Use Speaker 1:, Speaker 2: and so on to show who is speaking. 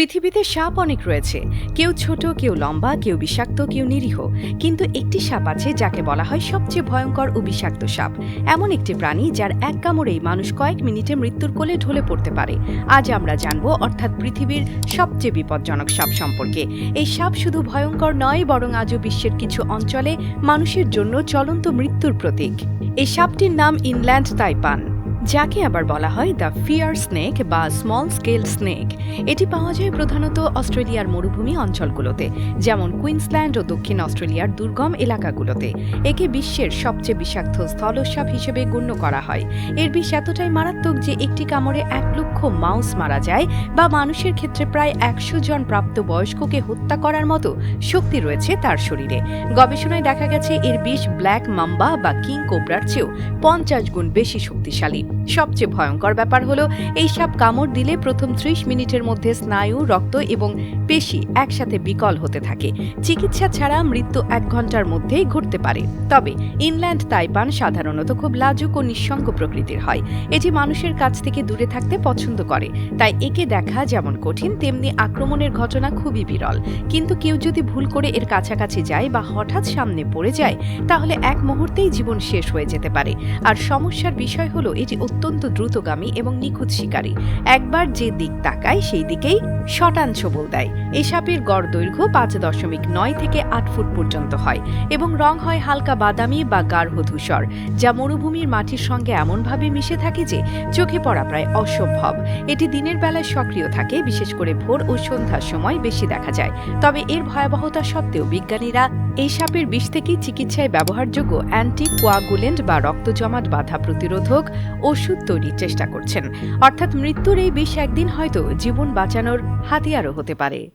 Speaker 1: পৃথিবীতে সাপ অনেক রয়েছে। কেউ ছোট, কেউ লম্বা, কেউ বিষাক্ত, কেউ নিরীহ। কিন্তু একটি সাপ আছে যাকে বলা হয় সবচেয়ে ভয়ঙ্কর ও বিষাক্ত সাপ। এমন একটি প্রাণী যার এক কামড়েই মানুষ কয়েক মিনিটে মৃত্যুর কোলে ঢলে পড়তে পারে। আজ আমরা জানব, অর্থাৎ পৃথিবীর সবচেয়ে বিপজ্জনক সাপ সম্পর্কে। এই সাপ শুধু ভয়ঙ্কর নয়, বরং আজও বিশ্বের কিছু অঞ্চলে মানুষের জন্য চলন্ত মৃত্যুর প্রতীক। এই সাপটির নাম ইনল্যান্ড তাইপান। যাকে আবার বলা হয় দ্য ফিয়ার স্নেক বা স্মল স্কেল স্নেক। এটি পাওয়া যায় প্রধানত অস্ট্রেলিয়ার মরুভূমি অঞ্চলগুলোতে, যেমন কুইন্সল্যান্ড ও দক্ষিণ অস্ট্রেলিয়ার দুর্গম এলাকাগুলোতে। একে বিশ্বের সবচেয়ে বিষাক্ত স্থলসাপ হিসেবে গণ্য করা হয়। এর বিষ এতটাই মারাত্মক যে একটি কামড়ে এক লক্ষ মাউস মারা যায় বা মানুষের ক্ষেত্রে প্রায় একশো জন প্রাপ্ত বয়স্ককে হত্যা করার মতো শক্তি রয়েছে তার শরীরে। গবেষণায় দেখা গেছে এর বিষ ব্ল্যাক মাম্বা বা কিং কোবরার চেয়েও পঞ্চাশ গুণ বেশি শক্তিশালী। সবচেয়ে ভয়ঙ্কর ব্যাপার হলো, এই সাপ কামড় দিলে প্রথম ত্রিশ মিনিটের মধ্যে স্নায়ু, রক্ত এবং পেশি একসাথে বিকল হতে থাকে। চিকিৎসা ছাড়া মৃত্যু এক ঘণ্টার মধ্যেই ঘটতে পারে। তবে ইনল্যান্ড, তাইপান সাধারণত খুব লাজুক ও নিঃসঙ্গ প্রকৃতির হয়। এটি মানুষের কাছ থেকে দূরে থাকতে পছন্দ করে। তাই একে দেখা যেমন কঠিন, তেমনি আক্রমণের ঘটনা খুবই বিরল। কিন্তু কেউ যদি ভুল করে এর কাছাকাছি যায় বা হঠাৎ সামনে পড়ে যায়, তাহলে এক মুহূর্তেই জীবন শেষ হয়ে যেতে পারে। আর সমস্যার বিষয় হলো, এটি অত্যন্ত দ্রুতগামী এবং নিখুঁত শিকারী। একবার যে দিক তাকায়, সেই দিকেই শটান ছবল দেয়। এই সাপের গড় দৈর্ঘ্য পাঁচ দশমিক নয় থেকে আট ফুট পর্যন্ত হয় এবং রং হয় হালকা বাদামি বা গাঢ় ধূসর, যা মরুভূমির মাটির সঙ্গে এমনভাবে মিশে থাকে যে চোখে পড়া প্রায় অসম্ভব। এটি দিনের বেলায় সক্রিয় থাকে, বিশেষ করে ভোর ও সন্ধ্যার সময় বেশি দেখা যায়। তবে এর ভয়াবহতা সত্ত্বেও বিজ্ঞানীরা এই সাপের বিষ থেকে চিকিৎসায় ব্যবহারযোগ্য অ্যান্টি কোয়াগুলেন্ট বা রক্ত জমাট বাধা প্রতিরোধক ওষুধ তৈরির চেষ্টা করছেন। অর্থাৎ মৃত্যুর এই বিষ একদিন হয়তো জীবন বাঁচানোর হাতিয়ারও হতে পারে।